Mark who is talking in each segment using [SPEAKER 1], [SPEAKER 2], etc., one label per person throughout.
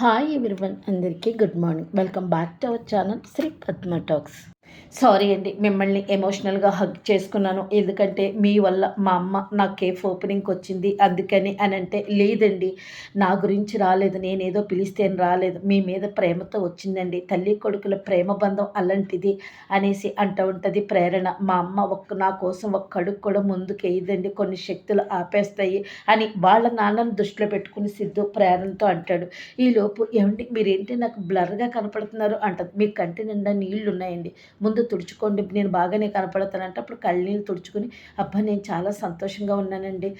[SPEAKER 1] Hi everyone అందరికీ good morning welcome back to our channel Sri Padma talks sorry అండి మిమ్మల్ని ఎమోషనల్గా hug చేసుకున్నాను. ఎందుకంటే మీ వల్ల మా అమ్మ నా కేఫ్ ఓపెనింగ్కి వచ్చింది. అందుకని అని అంటే లేదండి నా గురించి రాలేదు. నేనేదో పిలిస్తే రాలేదు. మీ మీద ప్రేమతో వచ్చిందండి. తల్లి కొడుకుల ప్రేమ బంధం అలాంటిది అనేసి అంటూ ఉంటుంది ప్రేరణ. మా అమ్మ ఒక్క నా కోసం ఒక్క అడుగు కూడా ముందుకేయదండి కొన్ని శక్తులు ఆపేస్తాయి అని వాళ్ళ నాన్నను దృష్టిలో పెట్టుకుని సిద్ధు ప్రేరణతో అంటాడు. ఈలోపు ఏమండి మీరేంటి నాకు బ్లర్గా కనపడుతున్నారు? అంటది. మీ కంటి నిండా నీళ్ళు ఉన్నాయండి ముందు తుడుచుకోండి నేను బాగానే కనపడతానంటే అప్పుడు కళ్ళనీళ్ళు తుడుచుకుని అబ్బా నేను చాలా సంతోషంగా ఉన్నానండి.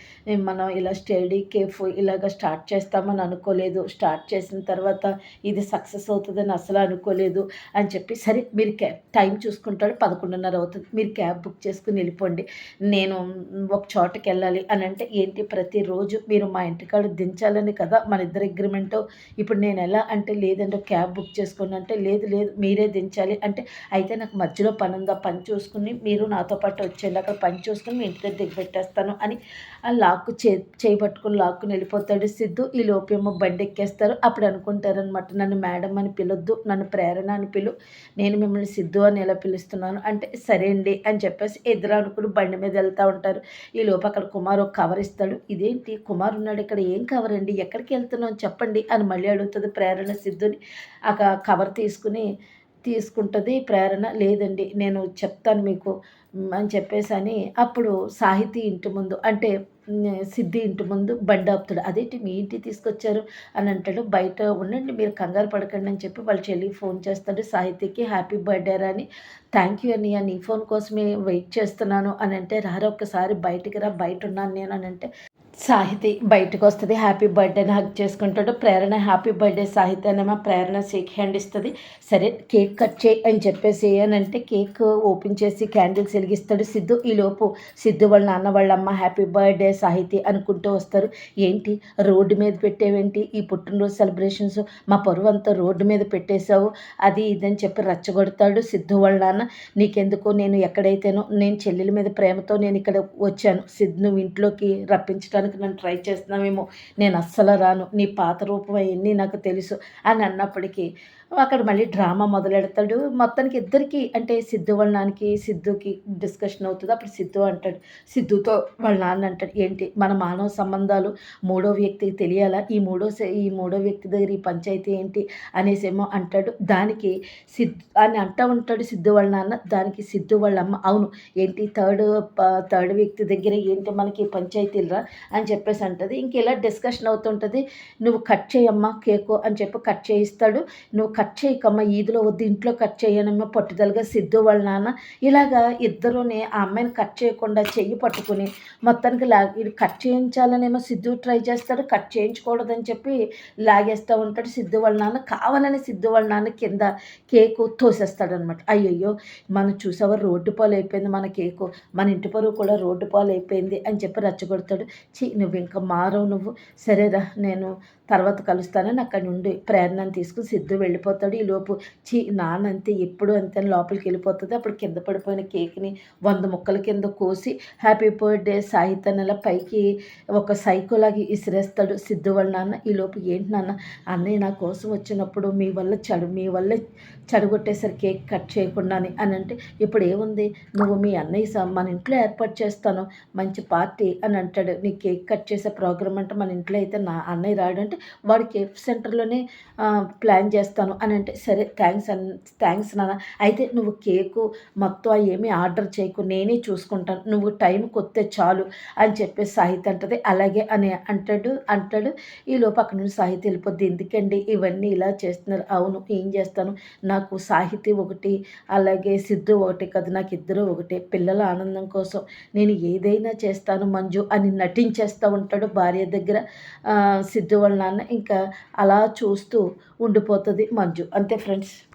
[SPEAKER 1] మనం ఇలా స్టడీ కేఫ్ ఇలాగ స్టార్ట్ చేస్తామని అనుకోలేదు. స్టార్ట్ చేసిన తర్వాత ఇది సక్సెస్ అవుతుందని అసలు అనుకోలేదు అని చెప్పి సరే మీరు క్యాబ్ టైం చూసుకుంటాడు పదకొండున్నర అవుతుంది. మీరు క్యాబ్ బుక్ చేసుకుని వెళ్ళిపోండి. నేను ఒక చోటకి వెళ్ళాలి అని అంటే ఏంటి ప్రతిరోజు మీరు మా ఇంటికాడ దించాలని కదా మన ఇద్దరు అగ్రిమెంట్ ఇప్పుడు నేను ఎలా అంటే లేదంటే క్యాబ్ బుక్ చేసుకోండి అంటే లేదు లేదు మీరే దించాలి అంటే అయితే నాకు మధ్యలో పని ఉందా పని చూసుకుని మీరు నాతో పాటు వచ్చేయండి అక్కడ పని చూసుకుని మీ ఇంటి దగ్గర పెట్టేస్తాను అని ఆ లాక్కు చే చేయి పట్టుకుని లాక్కుని వెళ్ళిపోతాడు సిద్ధు. ఈ లోపేమో బండి ఎక్కేస్తారు. అప్పుడు అనుకుంటారనమాట నన్ను మేడం అని పిలొద్దు నన్ను ప్రేరణ అని పిలు నేను మిమ్మల్ని సిద్ధు అని ఎలా పిలుస్తున్నాను? అంటే సరే అండి అని చెప్పేసి ఎదురు అనుకుని బండి మీద వెళ్తూ ఉంటారు. ఈ లోపు అక్కడ కుమార్ ఒక కవర్ ఇస్తాడు. ఇదేంటి? కుమార్ ఉన్నాడు ఇక్కడ ఏం కవర్ అండి? ఎక్కడికి వెళ్తున్నాం చెప్పండి అని మళ్ళీ అడుగుతుంది ప్రేరణ సిద్ధుని. ఆ కవర్ తీసుకుని తీసుకుంటుంది ప్రేరణ లేదండి. నేను చెప్తాను మీకు అని చెప్పేసి అని అప్పుడు సాహితీ ఇంటి ముందు అంటే సిద్ధి ఇంటి ముందు బండి అదేంటి మీ ఇంటి తీసుకొచ్చారు? అని అంటాడు. బయట ఉండండి మీరు కంగారు పడకండి అని చెప్పి వాళ్ళ చెల్లి ఫోన్ చేస్తాడు సాహితీకి హ్యాపీ బర్త్డే అని థ్యాంక్ యూ అని నీ ఫోన్ కోసమే వెయిట్ చేస్తున్నాను అని అంటే రారా ఒక్కసారి బయటికి రా బయట ఉన్నాను నేను అని అంటే సాహితి బయటకు వస్తుంది హ్యాపీ బర్త్డేని హక్ చేసుకుంటాడు. ప్రేరణ హ్యాపీ బర్త్డే సాహితి అనేమో ప్రేరణ షేక్ హ్యాండ్ ఇస్తుంది. సరే కేక్ కట్ చేయి అని చెప్పేసి అంటే కేక్ ఓపెన్ చేసి క్యాండిల్స్ వెలిగిస్తాడు. సిద్ధు ఈలోపు సిద్ధు వాళ్ళ నాన్న వాళ్ళమ్మ హ్యాపీ బర్త్డే సాహితి అనుకుంటూ వస్తారు. ఏంటి? రోడ్డు మీద పెట్టేవేంటి? ఈ పుట్టినరోజు సెలబ్రేషన్స్ మా పరువు అంతా రోడ్డు మీద పెట్టేశావు. అది ఇదని చెప్పి రచ్చగొడతాడు సిద్ధు వాళ్ళ నాన్న. నీకెందుకు? నేను ఎక్కడైతేనో నేను చెల్లెల మీద ప్రేమతో నేను ఇక్కడ వచ్చాను. సిద్ధు ఇంట్లోకి రప్పించడానికి చేయడానికి ట్రై చేస్తున్నామేమో నేను అస్సలు రాను. నీ పాత రూపం అవన్నీ నాకు తెలుసు అని అన్నప్పటికీ అక్కడ మళ్ళీ డ్రామా మొదలెడతాడు. మొత్తానికి ఇద్దరికి అంటే సిద్ధు వాళ్ళ నాన్నకి సిద్ధుకి డిస్కషన్ అవుతుంది. అప్పుడు సిద్ధు అంటాడు సిద్ధుతో వాళ్ళ నాన్న అంటాడు ఏంటి? మన మానవ సంబంధాలు మూడో వ్యక్తికి తెలియాలా? ఈ మూడో ఈ మూడో వ్యక్తి దగ్గర ఈ పంచాయతీ ఏంటి? అనేసేమో అంటాడు. దానికి సిద్ధు అని అంటూ ఉంటాడు సిద్ధు వాళ్ళ నాన్న. దానికి సిద్ధు వాళ్ళ అమ్మ అవును ఏంటి? థర్డ్ థర్డ్ వ్యక్తి దగ్గర ఏంటి మనకి పంచాయతీలరా? అని చెప్పేసి అంటుంది. ఇంక ఇలా డిస్కషన్ అవుతుంటుంది. నువ్వు కట్ చేయమ్మా కేకు అని చెప్పి కట్ చేయిస్తాడు. నువ్వు కట్ చేయకమ్మా ఈదులో వద్దు ఇంట్లో కట్ చేయనమ్మా పట్టుదలగా సిద్ధు వాళ్ళ నాన్న. ఇలాగా ఇద్దరుని ఆ అమ్మాయిని కట్ చేయకుండా చెయ్యి పట్టుకుని మొత్తానికి లా కట్ చేయించాలనేమో సిద్ధు ట్రై చేస్తాడు కట్ చేయించకూడదని చెప్పి లాగేస్తూ ఉంటాడు సిద్ధు వాళ్ళ నాన్న. కావాలని సిద్ధు వాళ్ళ నాన్న కింద కేకు తోసేస్తాడనమాట. అయ్యయ్యో మనం చూసావా రోడ్డు పాలు అయిపోయింది మన కేకు. మన ఇంటి పరువు కూడా రోడ్డు పాలు అయిపోయింది అని చెప్పి రచ్చగొడతాడు. చీ నువ్వు ఇంకా మారవు నువ్వు. సరేరా నేను తర్వాత కలుస్తానని అక్కడి నుండి ప్రేరణను తీసుకుని సిద్ధు వెళ్ళిపోతాడు ఈ లోపు. చీ నాన్నంతే ఎప్పుడు అంతే లోపలికి వెళ్ళిపోతుంది. అప్పుడు కింద పడిపోయిన కేక్ని వంద ముక్కల కింద కోసి హ్యాపీ బర్త్డే సాహిత్య పైకి ఒక సైకోలాగి ఇసిరేస్తాడు సిద్ధు వాళ్ళ నాన్న. ఈ లోపు ఏంటి నాన్న అన్నయ్య నా కోసం వచ్చినప్పుడు మీ వల్ల చెడు మీ వల్ల చెడగొట్టేసరి కేక్ కట్ చేయకుండా అని అంటే ఇప్పుడు ఏముంది? నువ్వు మీ అన్నయ్య మన ఇంట్లో ఏర్పాటు చేస్తాను మంచి పార్టీ అని అంటాడు. నీ కేక్ కట్ చేసే ప్రోగ్రామ్ అంటే మన ఇంట్లో అయితే నా అన్నయ్య రాడు అంటే వాడు కేఫ్ సెంటర్లోనే ప్లాన్ చేస్తాను. అని అంటే సరే థ్యాంక్స్ అన్ థ్యాంక్స్ నాన్న. అయితే నువ్వు కేకు మొత్తం ఏమీ ఆర్డర్ చేయకు నేనే చూసుకుంటాను. నువ్వు టైం కొత్తే చాలు అని చెప్పేసి సాహిత్య అంటది. అలాగే అని అంటాడు అంటాడు. ఈ లోపు అక్కడ నుండి సాహిత్య వెళ్ళిపోద్ది. ఎందుకండి ఇవన్నీ ఇలా చేస్తున్నారు? అవును ఏం చేస్తాను? నాకు సాహితీ ఒకటి అలాగే సిద్ధు ఒకటి కదా నాకు ఇద్దరు ఒకటే. పిల్లల ఆనందం కోసం నేను ఏదైనా చేస్తాను మంజు అని నటించేస్తూ ఉంటాడు భార్య దగ్గర. సిద్ధు వాళ్ళ నాన్న ఇంకా అలా చూస్తూ ఉండిపోతుంది. మంజు అంతే ఫ్రెండ్స్.